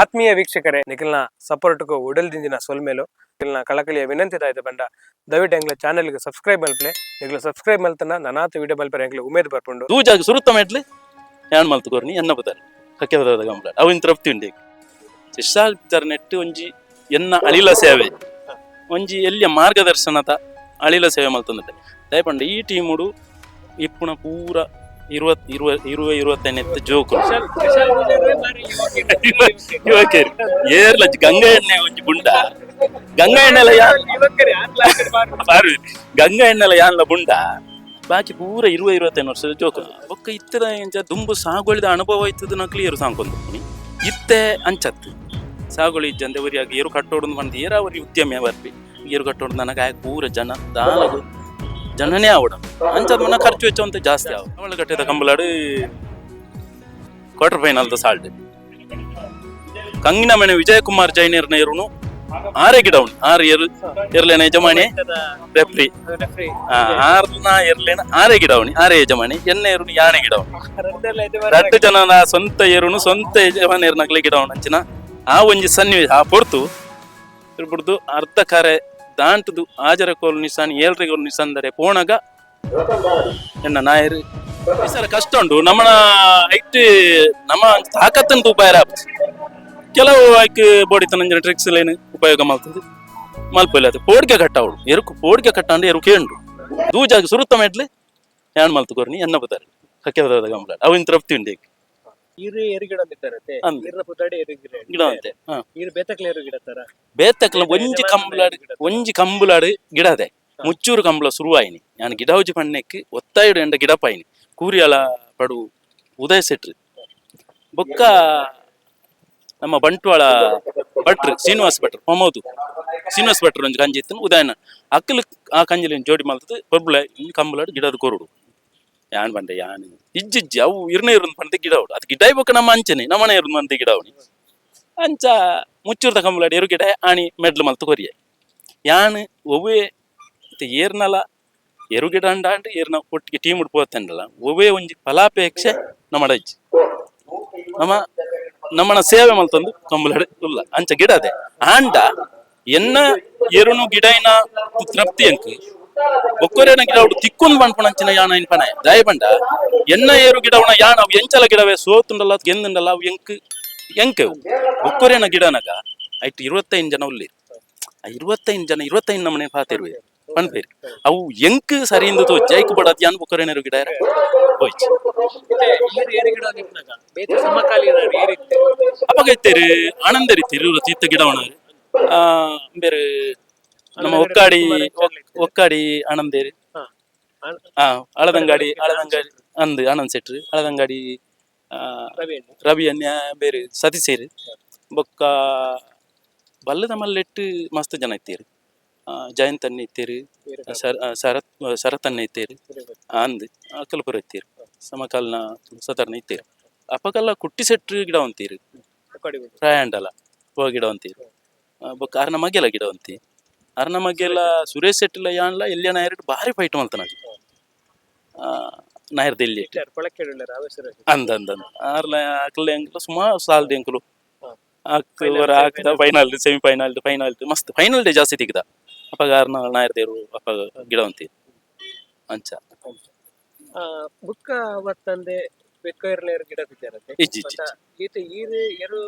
ಆತ್ಮೀಯ ವೀಕ್ಷಕರೇ, ನಿಖಿಲ್ನ ಸಪೋರ್ಟ್ಗೂ ಉಡಲ್ದಿಂದಿನ ಸೊಲ್ಮೇಲು ನಿಖಿಲ್ನ ಕಳಕಳಿಯ ವಿನಂತಿದಾಯ್ತು ಬಂಡ, ದಯವಿಟ್ಟು ಎಂಗ್ಲ ಚಾನಲ್ಗೆ ಸಬ್ಸ್ಕ್ರೈಬ್ ಮಲ್ಪಲೆ ನಿಖಿಲ್ ಸಬ್ಸ್ಕ್ರೈಬ್ ಮಲ್ತನ ನನಾತು ವಿಡಿಯೋ ಮಲ್ಪರೆ ಎಂಗ್ಲ ಉಮೇದ್ ಬರ್ಪುಂಡು. ದೂಜಾಗ ಸುರುತ್ತ ಮೆಟ್ಲಿ ಯಾನ್ ಮಲ್ತು ಕೊರ್ನಿ, ಎನ್ನ ಬದಲ್ ಕಕ್ಕೆದ ಗಂಬಳ ಅವಿನ ತೃಪ್ತಿ ಉಂಡಿ ಬಿದ್ದಾರ ನೆಟ್ಟು ಒಂಜಿ, ಎನ್ನ ಅಳಿಲ ಸೇವೆ. ಒಂಜಿ ಎಲ್ಲಿಯ ಮಾರ್ಗದರ್ಶನದ ಅಳಿಲ ಸೇವೆ ಮಲ್ತಂದ್ರೆ ದಯಪಂಡ ಈ ಟೀಮುಡು ಇಪ್ಪುನ ಪೂರ ಇರುವತ್ ಇರುವ ಇರುವ ಇರುವತ್ತೈನೆತ್ತು ಜೋಕು. ಯುವಕರು ಏರ್ಲ ಗಂಗಾ ಎಣ್ಣೆ ಒಂಜಿ ಬುಂಡ. ಗಂಗಾ ಎಣ್ಣೆಲ ಯಾ ಪಾರ್ವಿ ಗಂಗಾ ಎಣ್ಣೆಲ ಯಾನ್ಲ ಬುಂಡ? ಬಾಕಿ ಪೂರ ಇರುವ ಇರುವತ್ತೈದು ವರ್ಷದ ಜೋಕು. ಬೊಕ್ಕ ಇತ್ತದ ಎಂಚ ದುಂಬು ಸಾಗೊಳಿದ ಅನುಭವ ಇತ್ತದ ನಾ ಕ್ಲಿಯರ್ ಸಾಂಕೊಂದು. ಇತ್ತೆ ಅಂಚತ್ತು. ಸಾಗುಳಿ ಇಜ್ಜಂದೆ ಒರಿಯಾಗ ಏರು ಕಟ್ಟೋಡು ಬಂದು ಏರಾವರಿ ಉದ್ಯಮಿ ಬರ್ಬಿ ಏರು ಕಟ್ಟೋಡು ನನಗೆ ಆಗ ಪೂರ ಜನ ದಾಲದು ಜನನೇ ಆವಡ ಅಂಚದ ಮನ ಖರ್ಚು ವೆಚ್ಚ ಅಂತ ಜಾಸ್ತಿ ಆವ ಅವಳ ಕಟ್ಟಿದ ಕಂಬಲಾಡು ಕ್ವಾರ್ಟರ್ ಫೈನಲ್ ಸಾಲ್ಟ್ ಕಂಗಿನ ಮನೆ ವಿಜಯಕುಮಾರ್ ಜೈನರ್ನ ಇರುನು ಆರೇ ಗಿಡ ಉಂಟು ಆರು ಏರು ಇರ್ಲೇನ ಯಜಮಾನಿ ರೆಫ್ರಿ ಆರ್ನ ಇರ್ಲೇನ ಆರೇ ಗಿಡ ಉಣಿ ಆರೇ ಯಜಮಾನಿ, ಎನ್ನ ಇರು ಯಾಣೆ ಗಿಡ ಉಂಟು ರಡ್ಡು ಜನನ ಸ್ವಂತ ಏರುನು ಸ್ವಂತ ಯಜಮಾನಿ ಏರ್ನಕ್ಲೆ ಗಿಡ ಉಂಟು ಅಂಚಿನ. ಆ ಒಂಜಿ ಸನ್ನಿವೇಶ, ಆ ಪೊರ್ತು, ಇರ್ಬಿಡ್ದು ಅರ್ಧ ಕರೆ ದಾಂಟದು ಆಜರ ಕೋಲು ನಿಸಾನ್ ಏಳ್ರಿಗೋಲು ನಿಸಂದರೆ ಪೋಣಗ ಎನ್ನ ನಾಯರು. ಈ ಸಲ ಕಷ್ಟ ಉಂಡು ನಮ್ಮ ಐಟ್, ನಮ್ಮ ತಾಕತ್ತನ್ನು ಉಪಾಯ ಕೆಲವು ಆಯ್ಕೆ ಬೋಡಿ ತನಂಜನ ಟ್ರಿಕ್ಸ್ ಲೇನು ಉಪಯೋಗ ಮಾಡ್ತದೆ. ಮಲ್ಪಲ್ಲ ಅದು. ಪೋಡ್ಗೆ ಕಟ್ಟ ಅವಳು. ಎರುಕು ಪೋಡ್ಗೆ ಕಟ್ಟ ಅಂದ್ರೆ ಎರು ಕೇಂಡು ದೂಜಾಗಿ ಸುರುತ್ತ ಮೆಡ್ಲೆ ಯಾನ್ ಮಲ್ತು ಕೊರ್ನಿ ಎನ್ನ ಬತ್ತಾರೆ ಕಕ್ಕೆದ ಗಮಲ ಅವಿನ ತೃಪ್ತಿ ಉಂಡಿ ಈರು ಏರು ಗಿಡ ಅಂದ್. ಅಂತೆ. ಹಾ. ಈರು ಬೇತಕ್ಲೆ ತರ. ಬೇತಕ್ಲ ಒಂಜಿ ಕಂಬುಲಾಡು ಒಂಜಿ ಕಂಬುಲಾಡು ಗಿಡ ಅದೆ. ಮುಚ್ಚೂರು ಕಂಬಳ ಶುರುವಾಯಿನಿ ನಾನು ಗಿಡ ಹೌಜಿ ಪಣ್ಣಕ್ಕೆ ಒತ್ತಾಯಿಡು ಎಂಡ ಗಿಡ ಪಾಯಿನಿ. ಕೂರಿಯಲ ಪಡು ಉದಯ ಸೆಟ್ರಿ. ಬೊಕ್ಕ ನಮ್ಮ ಬಂಟ್ವಾಳ ಭಟ್ರು ಶ್ರೀನಿವಾಸ್ ಭಟ್ರು ಹೊಮೌದು ಶ್ರೀನಿವಾಸ್ ಭಟ್ರು ಒಂಜಿ ಕಂಜಿ ಇತ್ತು ಉದಯನ. ಅಕ್ಕಲು ಆ ಕಂಜಲಿನ ಜೋಡಿ ಮಲ್ತದ ಪೊರ್ಬುಲ ಕಂಬಲಾಡು ಗಿಡದ ಕೊರುಡು. ಯಾನ್ ಬಂದೆ, ಯಾನ್? ಇಜ್ಜಿ ಅವು ಇರ್ನೇ ಇರೋದು ಪಂತೆ ಗಿಡ ಉಡು ಅದು ಗಿಡ ಇವಾಗ ನಮ್ಮ ಅಂಚನೆ ನಮ್ಮನೆ ಇರೋದು ಮಂದಿ ಗಿಡ ಉಣಿ ಅಂಚ ಮುಚ್ಚೂರ್ದ ಕಂಬಲಾಡಿ ಇರು ಗಿಡ ಆಣಿ ಮೆಡ್ಲು ಮಲ್ತು ಕೊರಿಯ. ಯಾನ್, ಒವ್ವೇ ಏರ್ನಲ ಎರು ಗಿಡ ಅಂಡ ಏರ್ನ ಒಟ್ಟಿಗೆ ಟೀಮ್ ಉಡ್ಪೋತಂಡಲ್ಲ ಒವೇ ಒಂಜಿ ಫಲಾಪೇಕ್ಷೆ ನಮ್ಮ ಅಜ್ಜಿ ನಮ್ಮ ನಮ್ಮನ ಸೇವೆ ಮಲ್ತಂದು ಕಂಬಲಾಡಿ ಉಲ್ಲ. ಅಂಚ ಗಿಡ ಅದೇ. ಆಂಡ ಎನ್ನ, ಎರುನು ಗಿಡೈನ ತೃಪ್ತಿ ಅಂಕ್. ಒಕ್ಕೊರೇನ ಗಿಡ ತಿಕ್ಕುನ್ ಬಣ್ಪಣಂಚಿನ ಯಾನ ಇನ್ ದಯಬಂಡ ದಯ ಬಂಡ. ಎನ್ನ ಏರು ಗಿಡವನ ಯಾನ ಅವು ಎಂಚಲ ಗಿಡವೇ ಸೋತುಂಡಲ್ಲ ಗೆಂದುಂಡಲ್ಲ ಅವು ಎಂಕ್ ಎಂಕೆ ಒಕ್ಕೊರೇನ ಗಿಡನಗ, ಐಟ್ ಇರುವತ್ತೈದು ಜನ ಉಲ್ಲಿ. ಆ ಇರುವತ್ತೈದು ಜನ, ಇರುವತ್ತೈದು ನಮ್ಮನೆ ಪಾತಿರುವೆ. ಪನ್ಪೇರಿ ಅವು ಎಂಕ್ ಸರಿಯಿಂದ ತೋ, ಜೈಕ್ ಬಡತ್ ಯಾನ್ ಬೊಕ್ಕೊರೇನರು ಗಿಡ ಅಪ್ಪ ಗಿಡ ಅವಾಗ ಆನಂದರಿ ತಿರು ಚಿತ್ತ ಗಿಡವನ ಆ, ಬೇರೆ ನಮ್ಮ ಒಕ್ಕಾಡಿ ಒಕ್- ಒಕ್ಕಾಡಿ ಅಣಂದೇರಿ ಹಾ. ಅಳದಂಗಾಡಿ ಅಳದಂಗಾಡಿ ಅಂದ್ ಆನಂದ್ ಸೆಟ್ರಿ ಅಳದಂಗಾಡಿ ಆ, ರವಿ ಅನ್ಯ ಬೇರೆ ಸತೀಸೇರಿ ಬೊಕ್ಕ ಬಲ್ಲದ ಮಲ್ಲೆಟ್ಟು ಮಸ್ತ್ ಜನ ಇತ್ತೀರಿ. ಜಯಂತ್ ಅನ್ನ ಇತ್ತೀರಿ ಶರತ್ ಶರತ್ ಅನ್ನ ಇತ್ತೀರಿ ಅಂದ್ ಅಕಲ್ಪುರ ಇತ್ತೀರಿ. ಸಮಕಾಲನ ಸತರ್ನ ಇತ್ತೀರಿ. ಅಪಕಲ್ಲ ಕುಟ್ಟಿ ಸೆಟ್ರಿ ಗಿಡ ಅಂತೀರಿ. ಪ್ರಯಾಂಡಲ ಹೋ ಗಿಡ ಅಂತೀರಿ. ಬೊಕ್ಕ ಅರ್ನ ಮಗೆಲ ಗಿಡ ಅಂತಿ ಅರ್ನ ಮಗ್ಗೆಲ್ಲ ಸುರೇಶ್ ಶೆಟ್ಟಿಲ ಯಾನ್ಲ ಎಲ್ಲಿಯ ನಾಯರ್ ಭಾರಿ ಫೈಟ್ ಮಲ್ತನ ನಾಯರ್ದ ಇಲ್ಲ. ಅಂದ ಅಂದ ಆರ್ಲ ಅಕ್ಲ ಎಂಕ್ಲು ಸುಮಾರು ಸಾಲ್ದ ಎಂಕ್ಲು ಅಕ್ಲವರ ಹಾಕಿದ ಫೈನಲ್ ಸೆಮಿ ಫೈನಲ್ ಫೈನಲ್ ಮಸ್ತ್. ಫೈನಲ್ ಡೇ ಜಾಸ್ತಿ ತೆಗ್ದ. ಅಪ್ಪಾಗ ಆರ್ನ ನಾಯರ್ದೇರು ಗಿಡ ಗಿಡವಂತಿ. ಅಂಚ. ಆ, ಬುಕ್ಕ ಅವತ್ತಂದೆ ಬೆಕ್ಕೈರ್ಲ ಏರು ಗಿಡ ಬಿದ್ದಾರತ್ತೆ ಈತ ಈರು ಎರು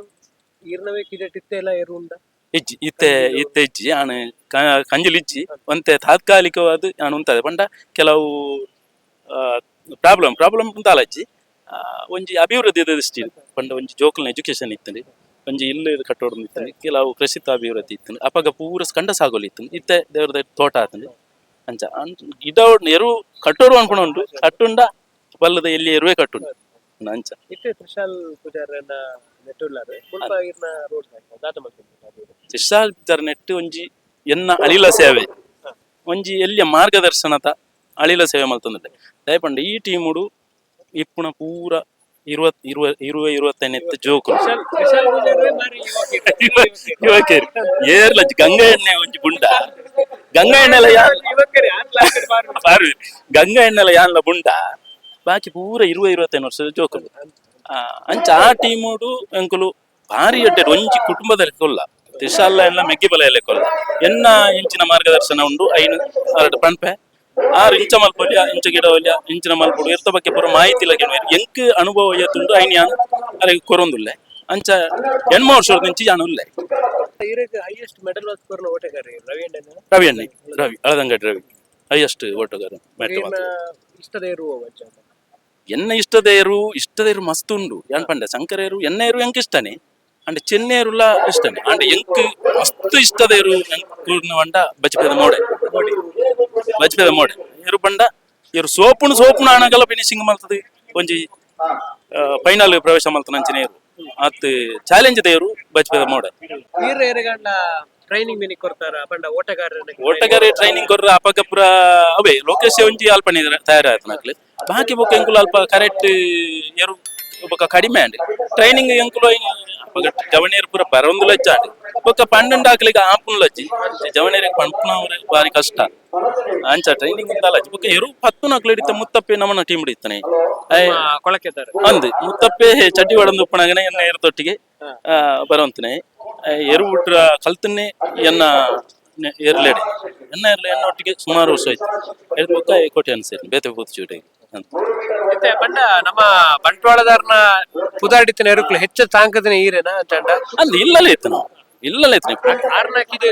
ಈರ್ನವೇ ಗಿಡ ಟಿತ್ತೆ ಎಲ್ಲ ಏರು ಉಂಡ? ಇಜ್ಜಿ, ಇತ್ತೆ ಇತ್ತೆ ಇಜ್ಜಿ ಆಣ ತಾತ್ಕಾಲಿಕವಾದ ಆಣ ಉಂತದೆ ಪಂಡ ಕೆಲವು ಪ್ರಾಬ್ಲಮ್ ಪ್ರಾಬ್ಲಮ್ ಉಂತಾಲ ಅಜ್ಜಿ ಒಂಜಿ ಅಭಿವೃದ್ಧಿ ದೃಷ್ಟಿ ಪಂಡ ಒಂಜಿ ಜೋಕಲ್ನ ಎಜುಕೇಶನ್ ಇತ್ತಂಡಿ. ಒಂಜಿ ಇಲ್ಲ ಕಟ್ಟೋಡು ಇತ್ತಂಡಿ. ಕೆಲವು ಪ್ರಸಿದ್ಧ ಅಭಿವೃದ್ಧಿ ಇತ್ತು ಅಪಗ ಪೂರ ಕಂಡ ಸಾಗೋಲಿ ಇತ್ತು ಇತ್ತೆ ದೇವ್ರದ ತೋಟ ಆತಂಡಿ. ಅಂಚ ಗಿಡ ಎರು ಕಟ್ಟೋಡು ಅನ್ಕೊಂಡು ಕಟ್ಟುಂಡ, ಬಲ್ಲದ ಎಲ್ಲಿ ಎರುವೆ ಕಟ್ಟುಂಡು ಅಂಚ ಇತ್ತೆ ತ್ರಿಶಾಲ್ ಪೂಜಾರನ ನೆಟ್ಟುಲ್ಲಾರೆ ಮುಲ್ಪ ಈರ್ನ ರೋಡ್ ದಾಟ ಮಾಡ್ತೀನಿ ತ್ರಿಶಾಲ್ ಬಿದ್ದಾರ ನೆಟ್ಟು ಒಂಜಿ ಎನ್ನ ಅಳಿಲ ಸೇವೆ. ಒಂಜಿ ಎಲ್ಲಿಯ ಮಾರ್ಗದರ್ಶನತ ಅಳಿಲ ಸೇವೆ ಮಲ್ತಂದ್ರೆ ದಯಪಂಡ ಈ ಟೀಮುಡು ಇಪ್ಪುನ ಪೂರ ಇರುವತ್ ಇರುವ ಇರುವ ಇರುವತ್ತೈನೆತ್ತು ಜೋಕು. ಪೂಜಾರೇ ಯುವಕರು ಏರ್ಲ ಗಂಗಾ ಎಣ್ಣೆ ಒಂಜಿ ಬುಂಡ. ಗಂಗಾ ಎಣ್ಣೆಲ ಯಾ ಯುವಕರೇ ಬಾರಿ ಪಾರ್ವಿ. ಗಂಗಾ ಎಣ್ಣೆಲ ಯಾನ್ಲ ಬುಂಡ. ಬಾಕಿ ಪೂರ ಇರುವ ಇರುವತ್ತೈದು ವರ್ಷದ ಜೋಕುಲು. ಅಂಚ ಆ ಟೀಮೋಡು ಎಂಕುಲು ಭಾರಿ ಅಡ್ಡೆ ಒಂಜಿ ಕುಟುಂಬದಲ್ಲಿ ಕೊಲ್ಲ ತ್ರಿಶಾಲ ಎಲ್ಲ ಮೆಗ್ಗಿ ಬಲೆಯಲ್ಲೇ ಕೊಲ್ಲ. ಎನ್ನ ಇಂಚಿನ ಮಾರ್ಗದರ್ಶನ ಉಂಡು ಐನು ಅರಡು ಪಂಪೆ ಆರು ಇಂಚ ಮಲ್ಪೊಲಿ ಇಂಚ ಗಿಡ ಒಲ್ಯ ಇಂಚಿನ ಮಲ್ಪೊಡು ಇರ್ತ ಬಗ್ಗೆ ಪೂರ ಮಾಹಿತಿ ಲಗೆ ಎಂಕ್ ಅನುಭವ ಎತ್ತುಂಡು ಐನ್ ಯಾನ್ ಅರೆ ಕೊರೊಂದುಲ್ಲೆ. ಅಂಚ ಎಣ್ಮ ವರ್ಷದ ಇಂಚಿ ಯಾನುಲ್ಲೆ ಇರಕ್ಕೆ ಹೈಯೆಸ್ಟ್ ಮೆಡಲ್ ವಾಸ್ಪರ್ನ ಓಟಗಾರ ರವಿ ಅಣ್ಣ ರವಿ ಅಣ್ಣ ರವಿ ಅಳದಂಗಡಿ ರವಿ. ಹೈಯೆಸ್ಟ್ ಓಟಗಾರ ಇಷ್ಟದ ಇರುವ ಎನ್ನ ಇಷ್ಟದೇರು ಇಷ್ಟದೇರು ಮಸ್ತ್ ಉಂಡು ಯಾನ್ ಪಂಡ ಶಂಕರೇರು, ಎನ್ನೇರು ಎಂಕ್ ಇಷ್ಟನೆ? ಅಂಡ್ ಚೆನ್ನೇರುಲ ಇಷ್ಟನೆ. ಅಂಡ್ ಎಂಕ್ ಮಸ್ತ್ ಇಷ್ಟದೇರು ಎಂಕ್ ಪಂಡ ಬಚ್ಪೆದ ಮೋಡೆ. ಬಚ್ಪೆದ ಮೋಡೆ. ಏರು ಪಂಡ ಇವರು ಸೋಪುಣು ಸೋಪುಣ ಆಣಗಲ ಫಿನಿಶಿಂಗ್ ಮಲ್ತದೆ. ಒಂಜಿ ಫೈನಲ್ ಪ್ರವೇಶ ಮಲ್ತನ ಅಂಚನೇರು. ಅತ್ ಚಾಲೆಂಜ್ ದೇವರು ಬಚ್ಪೆದ ಮೋಡೆ. ಟ್ರೈನಿಂಗ್ ಮಿನಿ ಕೊಡ್ತಾರ? ಬಂಡ ಓಟಗಾರರಿಗೆ ಓಟಗಾರರಿಗೆ ಟ್ರೈನಿಂಗ್ ಕೊರ್ರ ಅಪಗಪುರ ಅವೇ ಲೋಕೇಶ್ ಒಂಜಿ ಅಲ್ಪನೆ ತಯಾರಾಯ್ತು ನಕ್ಲೆ ಬಾಕಿ ಬೊಕ್ಕ ಎಂಕುಲು ಅಲ್ಪ ಕರೆಕ್ಟ್ ಎರು ಬೊಕ್ಕ ಕಡಿಮೆ ಅಂಡ್ ಟ್ರೈನಿಂಗ್ ಎಂಕುಲು ಅಪಗ ಜವನೇರು ಪುರ ಬರೊಂದು ಲಜ್ಜ ಪಂಡುಂಡು ಹಾಕ್ಲಿಕ್ಕೆ ಆಪುನ್ ಲಜ್ಜಿ ಜವನೇರಿಗೆ ಪಂಪುನ ಬಾರಿ ಕಷ್ಟ. ಅಂಚ ಟ್ರೈನಿಂಗ್ ಇಂದ ಲಜ್ಜಿ ಬೊಕ್ಕ ಎರು ಪತ್ತು ನಾಲ್ಕು ಹಿಡಿತ ಮುತ್ತಪ್ಪೆ ನಮ್ಮನ್ನ ಟೀಮ್ ಹಿಡಿತಾನೆ ಕೊಳಕೆದಾರ ಅಂದ್ ಮುತ್ತಪ್ಪೆ ಚಡ್ಡಿ ಒಡಂದು ಉಪ್ಪಣಗನೆ ಎನ್ನ ಏರ್ತೊಟ್ಟಿಗೆ ಬರುವಂತನೆ. ಎರು ಬಿಟ್ರ ಕಲ್ತನ್ನೇ ಎನ್ನ ಏರ್ಲೇಡಿ ಎನ್ನ ಏರ್ಲೆ ಎನ್ನ ಒಟ್ಟಿಗೆ ಸುಮಾರು ವರ್ಷ ಆಯ್ತು. ಎರ್ದು ಬೊಕ್ಕ ಕೋಟೆ ಅನ್ಸೇರಿ ಬೇತೆ ಬೂತ್ ಚೂಟಿಗೆ ಅಂತ. ಪಂಡ ನಮ್ಮ ಬಂಟ್ವಾಳದಾರನ ಪುದಾಡಿತನ ಎರುಕ್ಲು ಹೆಚ್ಚು ತಾಂಕದ ಈರೇನಾ ಅಂದ್ ಇಲ್ಲಲೇ ಇತ್ತು ನಾವು. ಇಲ್ಲಲೇ ಇತ್ತು ಆರ್ನ ಕಿದೆ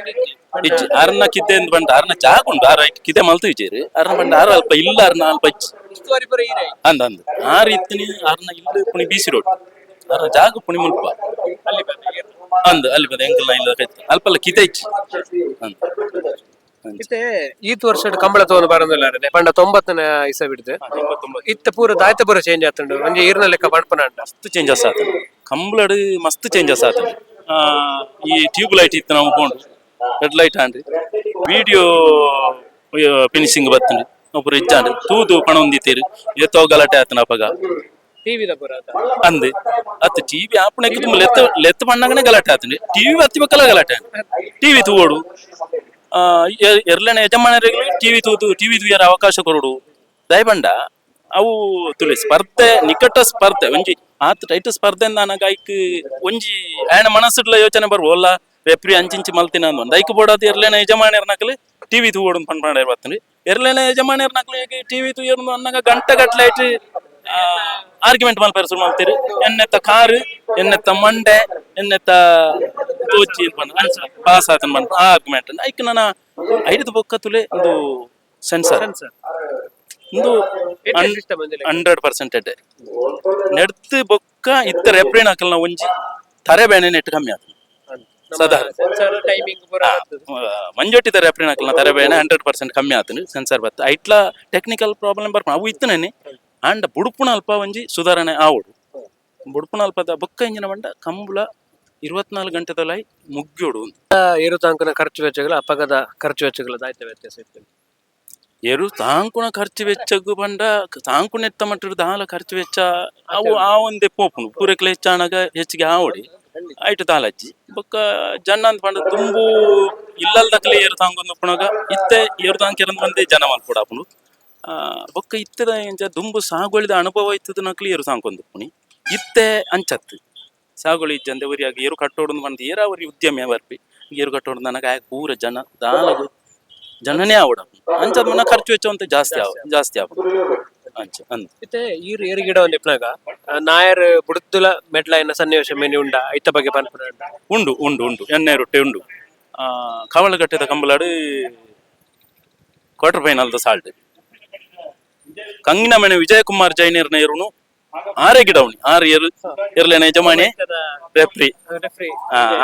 ಇಜ್ಜಿ ಆರನ್ನ ಕಿದ್ದೆ ಅಂತ ಬಂಡ ಆರನ್ನ ಜಾಗ ಉಂಟು ಆರ ಕಿದೆ ಮಲ್ತು ವಿಜೇರಿ ಅರ್ನ ಬಂಡ ಆರ ಅಲ್ಪ ಇಲ್ಲ ಅರ್ನ ಅಲ್ಪ ಇಜ್ಜಿ ಅಂದ ಅಂದ್. ಆರ್ ಅರ್ನ ಆರನ್ನ ಇಲ್ಲ ಪುಣಿ ಬೀಸಿ ರೋಡ್. ಅರ್ನ ಜಾಗ ಪುಣಿ ಮುಲ್ಪ. ಅಲ್ಲಿ. ಅಂದ್ ಅಲ್ಲಿ ಬಂದ ಎಂಕಲ್ ಇಲ್ಲ ಅಲ್ಪ ಅಲ್ಪಲ್ಲ ಕಿದೆ ಇಜ್ಜಿ ಅಂದ. ಅಂದ್. ಮತ್ತೆ ಈತ್ ವರ್ಷ ಕಂಬಳ ತಗೊಂಡು ಬರಂದಿಲ್ಲ ಪಂಡ ತೊಂಬತ್ತನೇ ಇಸ ಬಿಡ್ದೆ. ಇತ್ತ ಪೂರ ದಾಯ್ತ ಪೂರ ಚೇಂಜ್ ಆತುಂಡು ಒಂಜಿ ಈರ್ನ ಲೆಕ್ಕ ಪಂಪನ ಅಷ್ಟು ಮಸ್ತ್ ಚೇಂಜಸ್ ಆತನ ಕಂಬ್ಲಡ್ ಮಸ್ತ್ ಚೇಂಜಸ್ ಆತನ ಆ, ಈ ಟ್ಯೂಬ್ ಲೈಟ್ ಇತ್ತು ನಾವು ಕೊಂಡು ರೆಡ್ ಲೈಟ್ ಆಂಡ್ರಿ ವಿಡಿಯೋ ಫಿನಿಶಿಂಗ್ ಬತ್ತಂಡ್ರಿ ಒಬ್ಬರು ಇಜ್ಜಾಂಡ್ರಿ ತೂದು ಪಣ ಹೊಂದಿತ್ತೀರಿ ಎತ್ತೋ ಗಲಾಟೆ ಆತನ ಅಪಗ ಟಿವಿ ಅಂದ್ ಅತ್ ಟಿವಿ ಆಪಣಕ್ಕೆ ತುಂಬ ಲೆತ್ತ ಲೆತ್ತ ಪಣ್ಣಗನೆ ಗಲಾಟೆ ಆತಂಡ್ರಿ ಟಿವಿ ಹತ್ತಿಬೇಕಲ್ಲ ಗಲಾಟೆ. ಟಿವಿ ಎ- ಎರ್ಲನ ಯಜಮಾನರಿಗೆ ಟಿವಿ ತೂದು ಟಿವಿ ತುಯ್ಯಾರ ಅವಕಾಶ ಕೊರಡು ದಯಬಂಡ ಅವು ತುಳಿ ಸ್ಪರ್ಧೆ ನಿಕಟ ಸ್ಪರ್ಧೆ ಒಂಜಿ ಆತ್ ಟೈಟ್ ಸ್ಪರ್ಧೆ ನನಗ ಐಕ್ ಒಂಜಿ ಆಯ್ನ ಮನಸ್ಸುಡ್ಲ ಯೋಚನೆ ಬರ್ಬೋಲ್ಲ ವೆಪ್ರಿ ಅಂಚಿಂಚಿ ಮಲ್ತಿನ ಅಂದ್. ಐಕ್ ಬೋಡಾದ ಎರ್ಲೇನ ಯಜಮಾನಿಯರ್ ನಕಲಿ ಟಿವಿ ತೂಗೋಡು ಪಂಡ್ ಮಾಡಿ ಬರ್ತಂಡಿ ಎರ್ಲೇನ ಯಜಮಾನಿಯರ್ ನಕಲಿ ಟಿವಿ ತೂಯರ್ನು ಅನ್ನಗ ಗಂಟೆ ಗಟ್ಲೆ ಐಟಿ ಆರ್ಗ್ಯುಮೆಂಟ್ ಮಲ್ಪೇರು ಶುರು ಮಾಡ್ತೀರಿ ಎನ್ನೆತ್ತ ಕಾರ್ ಎನ್ನೆತ್ತ ಮಂಡೆ ಎನ್ನೆತ್ತ ತೋಚಿ ಪಾಸ್ ಆತನ್ ಬಂದು ಆ ಆರ್ಗ್ಯುಮೆಂಟ್ ಐಕ್ ನನ್ನ ಐದು ಬೊಕ್ಕ ತುಲೆ ಒಂದು ಸೆನ್ಸರ್ ಒಂದು ಹಂಡ್ರೆಡ್ ಪರ್ಸೆಂಟೆಡ್ ನೆಡ್ತು ಬೊಕ್ಕ ಇತ್ತ ರೆಪ್ರೇನ್ ಹಾಕಲ್ನ ಒಂಜಿ ತರೆ ಬೇನೆ ನೆಟ್ ಕಮ್ಮಿ ಆತ. ಸದಾ. ಮಂಜೊಟ್ಟಿ ತರ ಹಾಕಲ್ನ ತರೆ ಬೇನೆ ಹಂಡ್ರೆಡ್ ಪರ್ಸೆಂಟ್ ಕಮ್ಮಿ ಆತನು ಸೆನ್ಸರ್ ಬತ್ತ. ಐಟ್ಲ ಟೆಕ್ನಿಕಲ್ ಪ್ರಾಬ್ಲಮ್ ಬರ್ಪ ಅವು ಇತ್ತನೇನೆ ಅಂಡ್ ಬುಡುಪುಣ ಅಲ್ಪ ಒಂಜಿ ಸುಧಾರಣೆ ಆವಡು. ಬುಡುಪುಣ ಅಲ್ಪದ ಬೊಕ್ಕ ಇಂಜಿನ ಬಂಡ ಕಂಬುಲ ಇರುವತ್ನಾಲ್ಕು ಗಂಟೆದಲ್ಲೈ ಮುಗ್ಯೋಡು. ಏರು ತಾಂಕನ ಖರ್ಚು ವೆಚ್ಚಗಳು ಅಪಘಾತ ಖರ್ಚು ವೆಚ್ಚಗಳು ದಾಯ್ತ ವ್ಯತ್ಯಾಸ ಇತ್ತು. ಎರು ತಾಂಕುಣ ಖರ್ಚು ವೆಚ್ಚಗು ಬಂಡ ತಾಂಕುಣ ಎತ್ತ ಮಟ್ಟಿದ ದಾಲ ಖರ್ಚು ವೆಚ್ಚ ಅವು ಆ ಒಂದೇ ಪೋಪುನು ಪೂರೈಕೆ ಹೆಚ್ಚಾಣಗ ಹೆಚ್ಚಿಗೆ ಆವಡಿ ಆಯ್ತು ತಾಲಜ್ಜಿ. ಬೊಕ್ಕ ಜನ ಅಂತ ಪಂಡ ತುಂಬು ಇಲ್ಲಲ್ದಕ್ಲೆ ಏರು ತಾಂಗೊಂದು ಪುಣಗ ಇತ್ತೆ ಏರು ತಾಂಕೆರಂದ್ ಬಂದೇ ಜನ ಮಲ್ಪುಡಾಪುನು ಆ ಬೊಕ್ಕ ಇತ್ತದ ಎಂಚ ದುಂಬು ಸಾಗುಳಿದ ಅನುಭವ ಇತ್ತದ ನಕ್ಲಿ ಏರು ತಾಂಕೊಂದು ಪುಣಿ ಇತ್ತೆ ಅಂಚತ್ತು. ಸಾಗುಳಿ ಇಜ್ಜಂದೆ ಅವರಿಗೆ ಏರು ಕಟ್ಟೋಡು ಬಂದು ಏರಾವರಿ ಉದ್ಯಮ ಬರ್ಪಿ ಏರು ಕಟ್ಟೋಡು ನನಗೆ ಆಗ ಪೂರ ಜನ ದಾಲಗು ಜನನೇ ಆವಡ ಅಂಚದ ಮನ ಖರ್ಚು ವೆಚ್ಚ ಅಂತ ಜಾಸ್ತಿ ಆವ ಜಾಸ್ತಿ ಆವ ಅಂಚ ಅಂದ್. ಇತ್ತೆ ಈರು ಏರು ಗಿಡ ಒಂದು ಇಪ್ನಾಗ ನಾಯರ್ ಬುಡುತ್ತುಲ ಮೆಡ್ಲೈನ ಸನ್ನಿವೇಶ ಮೇನಿ ಉಂಡ ಐತ ಬಗ್ಗೆ ಪನ್ಪುನ ಉಂಡ ಉಂಡು ಉಂಡು. ಎಣ್ಣೆ ರೊಟ್ಟೆ ಉಂಡು. ಆ ಕವಳಗಟ್ಟೆದ ಕಂಬಲಾಡು ಕ್ವಾರ್ಟರ್ ಫೈನಲ್ದ ಸಾಲ್ಟ್ ಕಂಗಿನ ಮನೆ ವಿಜಯಕುಮಾರ್ ಜೈನೇರ್ನ ಏರುನು ಆರೇ ಗಿಡವಣಿ ಆರು ಏರು ಎರ್ಲೇನ ಯಜಮಾನಿ ರೆಫ್ರಿ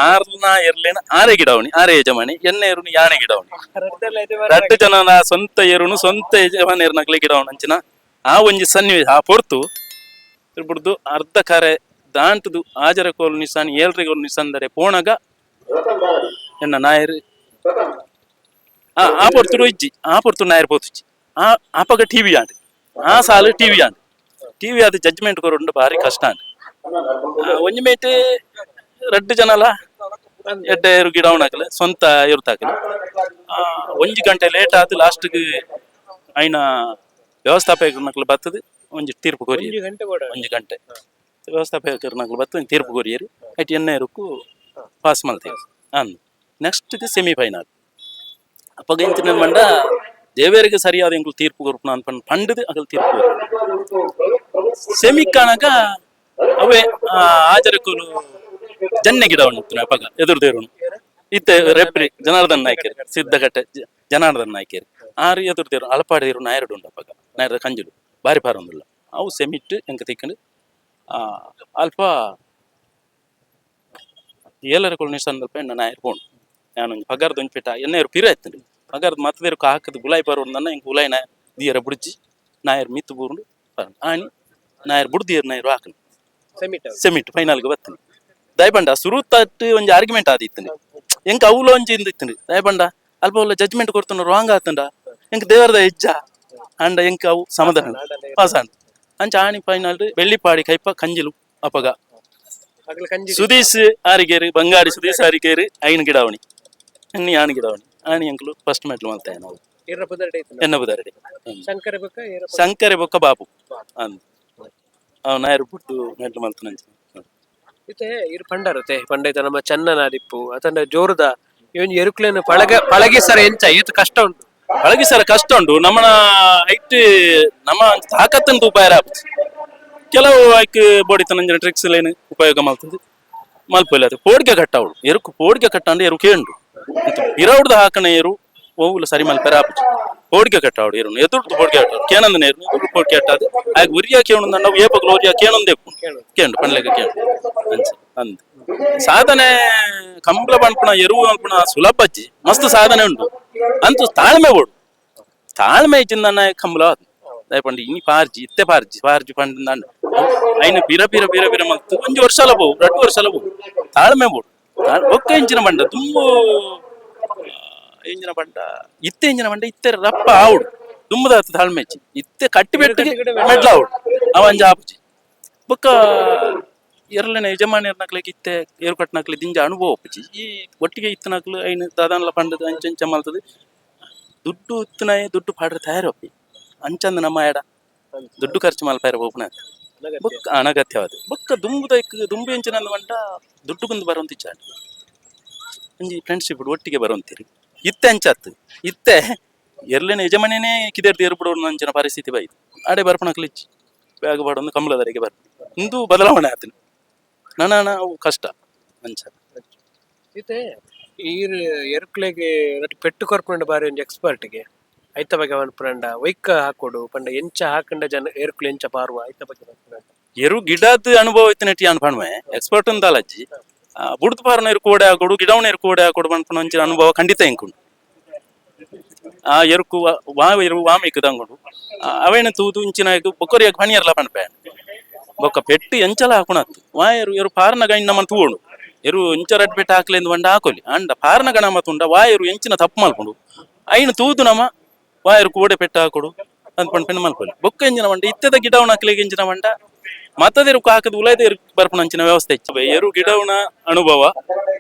ಆರ್ನ ಎರ್ಲೇನ ಆರೇ ಗಿಡವಣಿ ಆರೆ ಯಜಮಾನಿ ಎನ್ನ ಏರುನು ಯಾಣೆ ಗಿಡವಣಿ. ರಡ್ಡು ಜನನ ಸ್ವಂತ ಏರುನು ಸ್ವಂತ ಯಜಮಾನಿಯರ್ ಗಿಡ ಗಿಡವಣ ಅಂಚಿನ. ಆ ಒಂಜಿ ಸನ್ನಿವೇಶ ಆ ಪೊರ್ತು ಇರ್ಬಿಡ್ದು ಅರ್ಧ ಕರೆ ದಾಂಟದು ಆಜರ ಕೋಲು ನಿಸಾನ್ ಏಳ್ರಿಗೆ ಒಂದು ನಿಸಂದರೆ ಪೋಣಗ ಎನ್ನ ನಾಯರ್ ಆ ಆ ಪೊರ್ತುಡು ಇಜ್ಜಿ ಆ ಪೊರ್ತು ನಾಯರ್ ಪೋತುಜ್ಜಿ. ಆ ಆಪಗ ಟಿವಿ ಆಂಡ್ ಆ ಸಾಲು ಟಿವಿ ಆಂಡ್ ಟಿವಿ ಅದು ಜಡ್ಜ್ಮೆಂಟ್ ಕೊರೋಂಡು ಬಾರಿ ಕಷ್ಟ ಆ, ಒಂಜಿ ಮೇಟ್ ರಡ್ಡು ಜನಲ ಎಡ್ಡ ಏರು ಗಿಡ ಉಣಾಕಲೆ ಸ್ವಂತ ಇರ್ತಾಕಲೆ ಒಂಜಿ ಗಂಟೆ ಲೇಟ್ ಆದ್ ಲಾಸ್ಟ್ಗೆ ಐನ ವ್ಯವಸ್ಥಾಪಕನಕ್ಲೆ ಬರ್ತದೆ ಒಂಜಿ ತೀರ್ಪು ಕೋರಿ ಒಂಜಿ ಗಂಟೆ ವ್ಯವಸ್ಥಾಪಕರು ಬರ್ತದೆ ತೀರ್ಪು ಕೊರಿಯರು. ಐಟಿ ಇರುಕು ಪಾಸ್ ಮಾಡ್ತೇವೆ. ಅಂದ್. ನೆಕ್ಸ್ಟ್ ಸೆಮಿಫೈನಲ್ ಅಪ್ಪಗ ಮಂಡ ದೇವೇರಿಗೆ ಸರಿಯಾದ ಎಂಕ್ಲು ತೀರ್ಪು ಕೊರ್ಪುನ ನಾನು ಪಂಡದು ಅಗಲ್ ತೀರ್ಪು ಸೆಮಿ ಕಾಣಕ ಅವೇ ಆಚರಕ್ಕೂಲು ಜನ್ನೆ ಗಿಡ ಉಂಟು ಅಪ್ಪಗ ಎದುರು ದೇವ್ರು ಇತ್ತೆ ರೆಪ್ರಿ ಜನಾರ್ದನ್ ನಾಯ್ಕೇರಿ ಸಿದ್ದಗಟ್ಟೆ ಜ- ಜನಾರ್ದನ್ ನಾಯ್ಕೇರಿ. ಆರು ಎದುರು ದೇವ್ರು ಅಳಪಾಡಿ ದೇವ್ರು ನಾಯರಡು ಉಂಟು ಅಪ್ಪಗ ನಾಯರದ ಕಂಜುಲು. ಬಾರಿ ಪಾರೊಂದುಲ್ಲ ಅವು ಸೆಮಿಟ್ ಎಂಕ ತಿಕ್ಕಂಡು ಅಲ್ಪ ಏಲರ ಕೊಳು ಅಲ್ಪ ಎನ್ನ ನಾಯರ್ ಬೋಣು ನಾನು ಪಗಾರದ ಒಂಜಿ ಪೇಟ ಎನ್ನೆರು ಪಿರ ಆಯ್ತು ಪಗಾರದ ಮತ್ತದೇರು ಹಾಕದು ಗುಲಾಯಿ ಬರೋದು ನನ್ನ ಹಿಂಗೆ ಗುಲಾಯಿ ನಾಯ ದಿಯರ ಬುಡ್ಜಿ, ನಾಯರ್ ಮಿತ್ತು ಆನಿ ನಾಯರ್ ಬುಡ್ದಿಯರ್ ನಾಯರು ಹಾಕನು. ಸೆಮಿಟ್ ಫೈನಲ್ಗೆ ಬರ್ತೀನಿ ದಯಪಂಡ ಸುರು ತಟ್ಟು ಒಂಜಿ ಆರ್ಗ್ಯುಮೆಂಟ್ ಆದಿತ್ತಂಡು ಎಂಕ ಅವ್ಲ ಒಂಜಿ ಇಂದಿತ್ತೀನಿ ದಯಪಂಡ ಅಲ್ಪ ಅವ್ಲ ಜಜ್ಮೆಂಟ್ ಕೊಡ್ತಾನ ರಾಂಗ್ ಆತಂಡ. ಎಂಕ ದೇವರದ ಹೆಜ್ಜ. ಅಂಡ ಎಂಕ ಅವು ಸಮಾಧಾನ. ಪಾಸ್ ಅಂಡ ಅಂಚ ಆಣಿ ಫೈನಲ್ ಬೆಳ್ಳಿಪಾಡಿ ಕೈಪ ಕಂಜಿಲು ಅಪಗ ಸುದೀಶ್ ಆರಿಗೇರಿ ಬಂಗಾರಿ ಸುದೀಶ್ ಆರಿಗೇರಿ ಐನ್ ಗಿಡಾವಣಿ. ಅನ್ನಿ ಆಣಿ ಗಿಡಾವಣಿ. ಆಣಿ ಅಂಕಲು ಫಸ್ಟ್ ಮೆಟ್ಲು ಅಂತ ನಾವು. ಎನ್ನ ಬುದಾರಡಿ ಶಂಕರೆ ಬೊಕ್ಕ ಬಾಪು. ಅಂದ್. ಅವ್ ನಾಯರು ಬಿಟ್ಟು ಇತೆ ಮಾಡ್ತಾನೆ ಇತ್ತೆ ಇರು ಪಂಡರತೆ ಪಂಡೈತ ನಮ್ಮ ಚನ್ನನಾದಿಪ್ಪು ಅತಂಡ ಜೋರುದ. ಇವನ್ ಎರುಕ್ಲೇನು ಪಳಗ ಪಳಗಿಸರ ಎಂಚ ಈತ ಕಷ್ಟ ಉಂಟು. ಪಳಗಿ ಸರ ಕಷ್ಟ ಉಂಟು. ನಮ್ಮನ ಹೈಟ್ ನಮ್ಮ ತಾಕತ್ತಂತ ಉಪಾಯ ಕೆಲವು ಐಕ್ ಬೋಡಿತನ ಟ್ರಿಕ್ಸ್ ಲೇನು ಉಪಯೋಗ ಮಾಡ್ತದೆ. ಮಲ್ಪಲ್ಲ ಪೋಡ್ಗೆ ಕಟ್ಟ ಅವಳು ಎರುಕು ಪೋಡ್ಗೆ ಕಟ್ಟ ಅಂದ್ರೆ ಎರು ಕೇಂಡು ಇರೌಡ್ದು ಹಾಕಣ ಏರು. ಓವುಲು ಸರಿ ಮಲ್ಪೆರ ಆಪುಜಿ ಪೋಡ್ಗೆ ಕಟ್ಟ ಅವಳು ಏರು ಎದುರ್ದು ಪೋಡ್ಗೆ ಕಟ್ಟ ಕೇನಂದ ನೇರು ಎದುರು ಪೋಡ್ಗೆ ಕಟ್ಟಾದು ಆಗ ಉರಿಯ ಕೇಳು ನಾವು ಏಪಗಳು ಉರಿಯ ಕೇಣೊಂದೇ ಕೇಂಡು ಪಣ್ಲೆಗ ಕೇಂಡು ಅಂಚ, ಅಂದ್. ಸಾಧನೆ, ಕಂಬಳ ಪಂಪಣ ಎರುವು ಸುಲಭ ಅಜ್ಜಿ. ಮಸ್ತ್ ಸಾಧನೆ ಉಂಟು. ಅಂತೂ ತಾಳ್ಮೆ ಓಡು. ತಾಳ್ಮೆ ಇಚ್ಚಿಂದ ಕಂಬಳ ದಯಪಂಡು ಇನಿ ಪಾರ್ಜಿ, ಇತ್ತೆ ಪಾರ್ಜಿ ಪಾರ್ಜಿ ಪಂಡ ಐನ ಬಿರ ಬಿರ ಬಿರ ಬಿರ ಮಲ್ತು ಒಂಜಿ ವರ್ಷಲ ಬೋವು ರಡ್ಡು ವರ್ಷಲ ಬೋವು ತಾಳ್ಮೆ ಬೋಡು ಎಂಜಿನ ಬಂಡ ಇತ್ತೆ ಎಂಜಿನ ಬಂಡ ಇತ್ತೆ ರಪ್ಪ ತುಂಬದ ತಾಳ್ಮೆ ಇಚ್ಚಿ ಇತ್ತೆ ಕಟ್ಟಿ ಬೆಟ್ಟಿಗೆ ಮೆಡ್ಲ ಆವುಡು ಅವಂಜ ಆಪುಜಿ ಬೊಕ್ಕ ಎರಲನೆ ಯಜಮಾನಿ ಇತ್ತೆ ಏರು ಕಟ್ನಕ್ಲಿ ದಿಂಜ ಅನುಭವ ಈ ಒಟ್ಟಿಗೆ ಇತ್ತನಕ್ಲು ಐನು ದಾದಾನ್ಲ ಪಂಡದ ಅಂಚಂಚ ಮಲ್ತದೆ ದುಡ್ಡು ಇತ್ತನಾಯ ದುಡ್ಡು ಪಾಡ್ರೆ ತಯಾರಪ್ಪಿ ಅಂಚಂದ ನಮ್ಮ ಎಡ ದುಡ್ಡು ಖರ್ಚು ಮಲ್ಪಾರ ಹೋಗ್ನ ಬೊಕ್ಕ ಅನಗತ್ಯವಾದ ಬೊಕ್ಕ ದುಂಬುದ ದುಂಬು ಎಂಚಿನ ಪಂಡ ದುಡ್ಡು ಕುಂದು ಬರುವಂತ ಇಚ್ಛ ಅಂಜಿ ಫ್ರೆಂಡ್ಶಿಪ್ ಒಟ್ಟಿಗೆ ಬರುವಂತೀರಿ. ಇತ್ತೆ ಅಂಚಾತ್. ಇತ್ತೆ ಎರ್ಲಿನ ಯಜಮಾನಿನೇ ಕಿದೇರ್ದು ಏರ್ಬಿಡೋಡು ಅಂಚಿನ ಪರಿಸ್ಥಿತಿ ಬೈದು ಆಡೆ ಬರ್ಪಣಕ್ಲಿ ಕ್ಲಿಚ್ಚಿ ಬ್ಯಾಗ್ ಬಾಡೊಂದು ಕಮಲದರಿಗೆ ಬರ್ ಇಂದು ಬದಲಾವಣೆ ಆತನು ನನ್ನ ಅವು ಕಷ್ಟ ಅಂಚ. ಇತ್ತೆ ಈರ್ ಎರ್ಕ್ಲೆಗೆ ಪೆಟ್ಟು ಕೊರ್ಪುಂಡ ಬಾರಿ ಒಂಜಿ ಎಕ್ಸ್ಪರ್ಟ್ಗೆ ಐತ ಬಗ್ಗೆ ಅವನು ಪ್ರಂಡ ವೈಕ ಹಾಕೊಡು ಪಂಡ ಎಂಚ ಹಾಕಂಡ ಜನ ಎರ್ಕ್ಲು ಎಂಚ ಪಾರುವ ಐತ ಬಗ್ಗೆ ಎರು ಗಿಡದ ಅನುಭವ ಇತ್ತಿನಟ್ಟಿ ಅನ್ಪಣ್ಮೆ ಎಕ್ಸ್ಪರ್ಟ್ ಅಂದಲಜ್ಜಿ ಬುಡ್ದು ಪಾರನ ಕೋಡೆ ಹಾಕೊಡು ಗಿಡವನ ಇರು ಕೋಡೆ ಹಾಕೊಡು ಅನ್ಪಣ ಒಂಚಿನ ಅನುಭವ ಖಂಡಿತ ಇಂಕುಂಡು ಆ, ಎರುಕು ವಾ- ವಾವ ಇರು ವಾಮಿಕ್ ದಂಗುಡು ಅವೇನ ತೂದು ಇಂಚಿನ ಬೊಕ್ಕರಿಯಾಗ ಪಣಿಯರ್ಲ ಪಣಪೆ ಬೊಕ್ಕ ಪೆಟ್ಟು ಎಂಚಲ ಹಾಕುಣತ್ತು. ವಾ, ಎರು ಎರು ಪಾರನ ಗೈನ್ ನಮ್ಮನ್ ತೂವೋಡು ಎರು ಇಂಚ ರಡ್ ಬೆಟ್ಟ ಹಾಕ್ಲೆಂದು ಬಂಡ ಹಾಕೊಲಿ. ಅಂಡ ಪಾರನ ಗಣ ಮತ್ತುಂಡ ವಾ, ಎರು ಎಂಚಿನ ತಪ್ಪು ಮಲ್ಕೊಂಡು ಐನು ತೂದು ನಮ್ಮ ವಾ, ಎರು ಕೋಡೆ ಪೆಟ್ಟ ಹಾಕೊಡು ಅಂದ್ಕೊಂಡು ಪೆಣ್ಣು ಮಲ್ಕೊಲಿ ಬೊಕ್ಕ ಎಂಜಿನ ಮಂಡ ಇತ್ತದ ಗಿಡವನ ಹಾಕ್ಲಿಗೆ ಎಂಜಿನ ಮಂಡ ಮತ್ತದ ರುಕ್ಕ ಹಾಕದ ಉಲಾಯ್ದ ಬರ್ಪಣ ಅಂಚಿನ ವ್ಯವಸ್ಥೆ ಇತ್ತು ಎರು ಗಿಡವನ ಅನುಭವ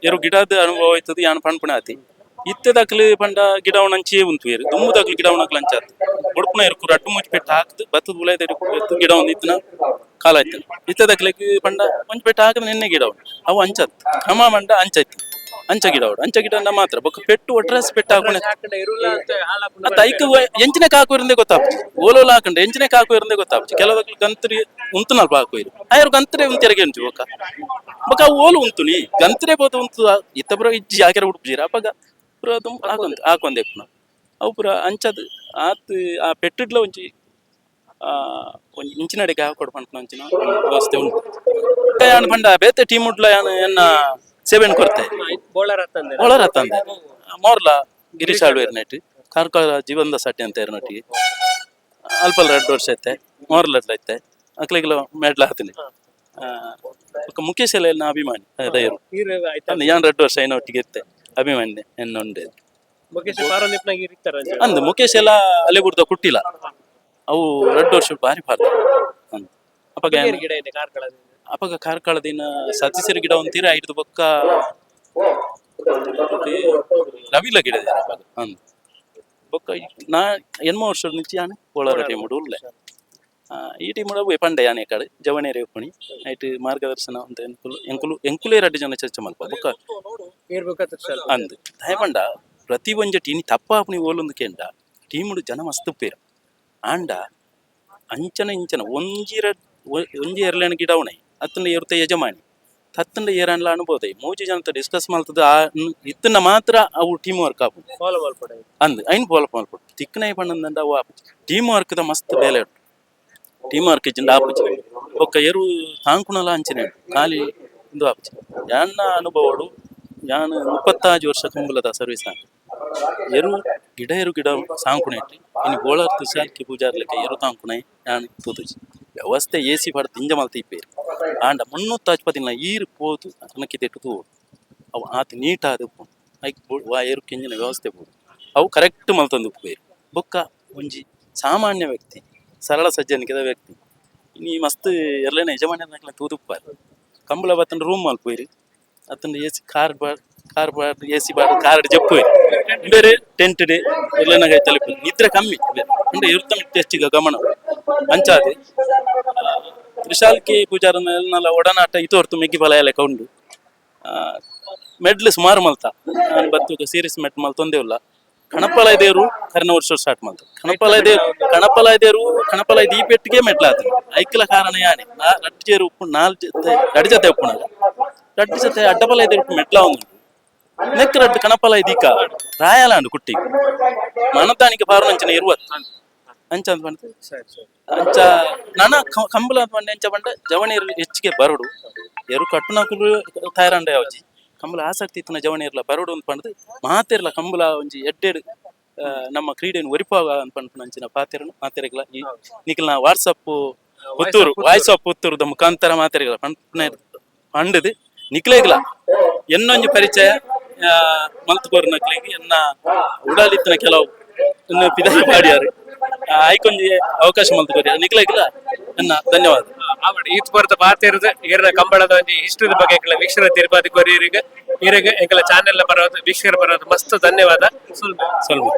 ಎರು ಗಿಡದ ಅನುಭವ ಇತ್ತದ ಯಾನ್ ಪಣ್ಪಣ ಆತಿ. ಇತ್ತದಕ್ಲಿ ಪಂಡ ಗಿಡವನ ಅಂಚಿ ಉಂತು ಏರು. ದಾಖಲೆ ಗಿಡವನ ಅಂಚಾತ್ ಬುಡ್ಪುನ ಇರ್ಕು ರಡ್ಡು ಮುಚ್ಚಿ ಪೆಟ್ಟ ಹಾಕ್ದು, ಬತ್ತದ ಉಲಾಯ್ದ ಗಿಡ ಒಂದು ಇತ್ತಿನ ಕಾಲ ಆಯ್ತು. ದಾಖಲೆ ಪಂಡ ಮುಂಚೆ ಪೆಟ್ಟ ಹಾಕದ ನಿನ್ನೆ ಗಿಡವ ಅವು ಅಂಚತ್ ಕ್ರಮ ಮಂಡ ಅಂಚೈತಿ ಅಂಚ ಗಿಡವಡು ಅಂಚ ಗಿಡ ಮಾತ್ರ. ಬೊಕ್ಕ ಪೆಟ್ಟು ಒಟ್ರಸ್ ಪೆಟ್ಟು ಹಾಕೊಂಡೆ ಅತ್ತ ಐಕ ಎಂಚಿನ ಕಾಕು ಇರಂದೆ ಗೊತ್ತಾಪ್ಚಿ ಓಲೋಲ ಹಾಕೊಂಡೆ ಎಂಚಿನ ಕಾಕು ಇರಂದೆ ಗೊತ್ತಾಪ್ಚಿ ಕೆಲವಕ್ಕೆ ಗಂತ್ರಿ ಉಂತುನಲ್ಪ ಹಾಕೋಯ್ರು ಆಯ್ರು ಗಂತ್ರೆ ಉಂತೆರಗೆ ಉಂಚು ಬೊಕ್ಕ ಬೊಕ್ಕ ಓಲು ಉಂತು ನೀ. ಗಂತ್ರೆ ಬೋದು ಉಂತು ಇತ್ತ ಪುರ ಇಜ್ಜಿ ಹಾಕಿರ ಉಡುಪ್ಜೀರ ಅಪ್ಪಗ ಪುರ ಅದು ಹಾಕೊಂದೆ ಪುನ. ಅವು ಪುರ ಅಂಚದು ಆತ್ ಆ ಪೆಟ್ಟಿಡ್ಲ ಆ, ಒಂಜಿ ಇಂಚಿನಡೆಗೆ ಹಾಕೊಡು ಪಂಪನ ಅಂಚಿನ ವ್ಯವಸ್ಥೆ ಉಂಟು. ಯಾನ್ ಪಂಡ, ಬೇತೆ ಟೀಮ್ ಉಡ್ಲ ಯಾನ್ ಎನ್ನ ಸೇವೆನ್ ಕೊರ್ತೆ. ಬೋಳರ ತಂದೆ ಬೋಳರ ತಂದೆ ಮೋರ್ಲ ಗಿರೀಶ್ ಆಳ್ವೇರ್ ನೆಟ್ ಕಾರ್ಕಳ ಜೀವನದ ಸಾಟಿ ಅಂತ ಇರೋ ನಟಿಗೆ. ಅಲ್ಪಲ್ ಎರಡು ವರ್ಷ ಐತೆ. ಮೋರ್ಲ ಐತೆ. ಅಕ್ಲಿಗ್ಲ ಮೆಡ್ಲ ಹತ್ತೀನಿ ಮುಖೇಶ್ ಎಲ್ಲ ಅಭಿಮಾನಿ ದಯರು ಯಾನ್ ಎರಡು ವರ್ಷ ಏನೋ ಒಟ್ಟಿಗೆ ಇತ್ತೆ. ಅಭಿಮಾನಿ ಎನ್ನುಂಡೆ ಅಂದು ಮುಖೇಶ್ ಎಲ್ಲ ಅಲೆ ಬಿಡ್ದ ಕುಟ್ಟಿಲ್ಲ. ಅವು ಎರಡು ವರ್ಷ ಬಾರಿ ಬಾರ್ದು ಅಂದ್ ಅಪಗ ಕಾರ್ಕಳದಿನ ಸತಿಸಿರಿ ಗಿಡ ಒಂತೀರ ಐದು ಬೊಕ್ಕ ರವಿಲ ಗಿಡ ಅಪಗ ಬೊಕ್ಕ ನಾ ಎನ್ಮ ವರ್ಷದ నుంచి ಯಾನೆ? Team time ಉಳ್ಳೆ. ಆ, ಈ ಟೀಮ್ ಕೂಡ ಪಂಡೆ ಯಾನೆ ಕಡೆ? ಜವನೇರಿ ಒಪ್ಪಣಿ ನೈಟ್ ಮಾರ್ಗದರ್ಶನ ಅಂತ ಎಂಕುಲು ಎಂಕುಲು ಎಂಕುಲೇ ರಡ್ಡು ಜನ ಚರ್ಚೆ ಮಲ್ಪ ಬೊಕ್ಕ ಅಂದ್. ದಯಪಂಡ ಪ್ರತಿ ಒಂಜ ಟೀಮ್ ತಪ್ಪಾಪಣಿ ಓಲೊಂದು ಕೆಂಡ ಟೀಮುಡು ಜನ ಮಸ್ತ್ ಪೇರು ಆಂಡ ಅಂಚನ ಇಂಚನ ಒಂಜಿ ರಡ್ ಒ- ಒಂಜಿ ಎರಲೇನ ಗಿಡ ಉಣೈ. ಅತ್ತಂಡ ಇರುತ್ತೆ ಯಜಮಾನಿ. ತತ್ತಂಡ ಏರನ್ಲ ಅನುಭವ ಮೂಜಿ ಜನತ ಡಿಸ್ಕಸ್ ಮಾಡ್ತದ ಆ ಇತ್ತನ್ನ ಮಾತ್ರ ಅವು ಟೀಮ್ ವರ್ಕ್ ಆಪು ಫಾಲೋ ಅಂದ್ ಐನ್ ಫಾಲೋ ಮಾಡ್ಕೊಡು. ತಿಕ್ಕನೈ ಪಣ್ಣಂದಂಡ ಅವು ಟೀಮ್ ವರ್ಕ್ ದ ಮಸ್ತ್ ಬೇಲೆ ಉಂಟು. ಟೀಮ್ ವರ್ಕ್ ಇಜ್ಜಿಂದ ಆಪುಜಿ. ಒಕ್ಕ ಎರು ತಾಂಕುಣಲ ಅಂಚನೆ ಖಾಲಿ ಇಂದು ಆಪುಜಿ. ಯಾನ್ನ ಅನುಭವಡು ಯಾನ್ ಮುಪ್ಪತ್ತಾಜು ವರ್ಷ ಕುಂಬಲದ ಸರ್ವಿಸ್ ಆಗಿ. ಎರು ಗಿಡ ಎರು ಗಿಡ ಸಾಂಕುಣೆ ಇಟ್ಟು ಇನ್ನು ಗೋಳರ್ ಪೂಜಾರ್ ಪೂಜಾರ್ಲಿಕ್ಕೆ ಎರು ತಾಂಕುಣೆ ಯಾನ್ ತೂತುಜಿ ವ್ಯವಸ್ಥೆ ಎ ಸಿ ಇಂಜ ತಿಂಜ ಮಲ್ತಿ ಇಪ್ಪೇರು ಆಂಡ ಮುನ್ನೂತ್ತ ಹಚ್ಪತಿನ ಈರು ಪೋದು ಅನ್ನಕ್ಕೆ ತೆಟ್ಟು ಅವು ಆತ ನೀಟ್ ಬು- ವಾ ಏರು ಕೆಂಜಿನ ವ್ಯವಸ್ಥೆ ಬೋದು. ಅವು ಕರೆಕ್ಟ್ ಮಲ್ತಂದು ಉಪ್ಪೇರು ಬೊಕ್ಕ ಒಂಜಿ ಸಾಮಾನ್ಯ ವ್ಯಕ್ತಿ, ಸರಳ ಸಜ್ಜನಿಕದ ವ್ಯಕ್ತಿ. ನೀ ಮಸ್ತ್ ಎಲ್ಲೇನ ಯಜಮಾನ ತೂದುಪ್ಪಾರ ಕಂಬಳ ಬತ್ತನ ರೂಮ್ ಮಲ್ಪೋಯ್ರಿ ಅತನ C car bar car bar, A C bar, car ಜಪ್ಪು ಬೇರೆ. ಟೆಂಟ್ ಡೇ ಎಲ್ಲೇನಾಗ ತಲುಪಿ ನಿದ್ರೆ ಕಮ್ಮಿ ಅಂದ್ರೆ ಇರ್ತಂಗೆ ಈಗ ಗಮನ. ಅಂಚಾದೆ ತ್ರಿಶಾಲ್ಕಿ ಪೂಜಾರನೆಲ್ಲ ಒಡನಾಟ ಇದು ಹೊರ್ತು ಮೆಗ್ಗಿ ಫಲ ಎಲ್ಲ ಕೌಂಡು ಮೆಡ್ಲ್ ಸುಮಾರು ಮಲ್ತ ನಾನು ಬತ್ತು ಸೀರಿಯಸ್ ಮೆಟ್ ಮಲ್ತೊಂದೇವಲ್ಲ ಕಣಪಲಾಯ ದೇವರು ಕರ್ನ ವರ್ಷ ಸ್ಟಾರ್ಟ್ ಮಾಡ್ತಾರೆ ಕಣಪಲಾಯ ದೇವರು ಕಣಪಲಾಯ ದೇವರು ಕಣಪಲಾಯ ದೀಪೆಟ್ಟಿಗೆ ಮೆಟ್ಲಾತ ಐಕ್ಲ ಕಾರಣ ಯಾನೆ ನಾ ರಡ್ಡು ಜೇರು ಉಪ್ಪು ನಾಲ್ ಜೊತೆ ಎರಡು ಜೊತೆ ಉಪ್ಪುನಾಗ ರಡ್ಡು ಜೊತೆ ಅಡ್ಡಪಲಾಯ ದೇವರು ಮೆಟ್ಲ ಒಂದು ನೆಕ್ ರಡ್ಡು ಕಣಪಲಾಯ ದೀಕ ರಾಯಲಾಂಡು ಕುಟ್ಟಿ ಮನತಾನಿಗೆ ಪಾರುನಂಚನ ಇರುವತ್ತು ಅಂಚ ಅಂತ ಬಂತು ಅಂಚ ನನ್ನ ಕಂಬಲ ಬಂಡ ಎಂಚ ಬಂಡ ಜವಣೀರು ಹೆಚ್ಚಿಗೆ ಬರಡು. ಎರು ಕಟ್ಟುನಕುಲು ತಯಾರಂಡ ಯಾವಜಿ ಕಂಬಲ ಆಸಕ್ತಿ ಇತ್ತಿನ ಜವಣೀರ್ಲ ಬರಡು ಅಂತ ಪಂಡದು ಮಾತಿರ್ಲ ಕಂಬಳ ಒಂಜಿ ಎಡ್ಡೆಡು ನಮ್ಮ ಕ್ರೀಡೆಯನ್ನು ಒರಿಪಾಗ ಅಂತ ಪಂಡ ಅಂಚಿನ ಪಾತೆರನು ಮಾತಿರಗಲ. ಈ ನಿಖಿಲ್ನ WhatsApp Puttur voice of Puttur ಮುಖಾಂತರ ಮಾತಿರಗಲ. ಪಂಡ ಪಂಡದು. ನಿಕ್ಲೇಗಲ ಎನ್ನೊಂಜಿ ಪರಿಚಯ ಮಲ್ತುಕೋರ್ ನಕ್ಲಿಗೆ ಎನ್ನ ಉಡಾಲಿತ್ತಿನ ಕೆಲವು ಇನ್ನು ಪಿದಾಯಿ ಪಾಡ್ಯಾರು ಆ, ಆಯ್ಕೊಂಜಿ ಅವಕಾಶ ಮಲ್ತುಕೋರಿ ನಿಕ್ಲೇಗ್ಲ ನನ್ನ ಧನ್ಯವಾದ. ಈತ್ ಬರ್ತ ಪಾತಿರ್ದು ಈರ್ನ ಕಂಬಳದ ಒಂಜಿ ಹಿಸ್ಟ್ರಿ ಬಗ್ಗೆ ಎಂಕಲ ವೀಕ್ಷರ ಕೊರಿ ಕೊರಿಯರಿಗೆ ಈರಿಗೆ ಎಂಕಲ ಚಾನೆಲ್ ಬರೋದು ವೀಕ್ಷಕರು ಬರೋದು ಮಸ್ತ್ ಧನ್ಯವಾದ. ಸ್ವಲ್ಪ ಸ್ವಲ್ಪ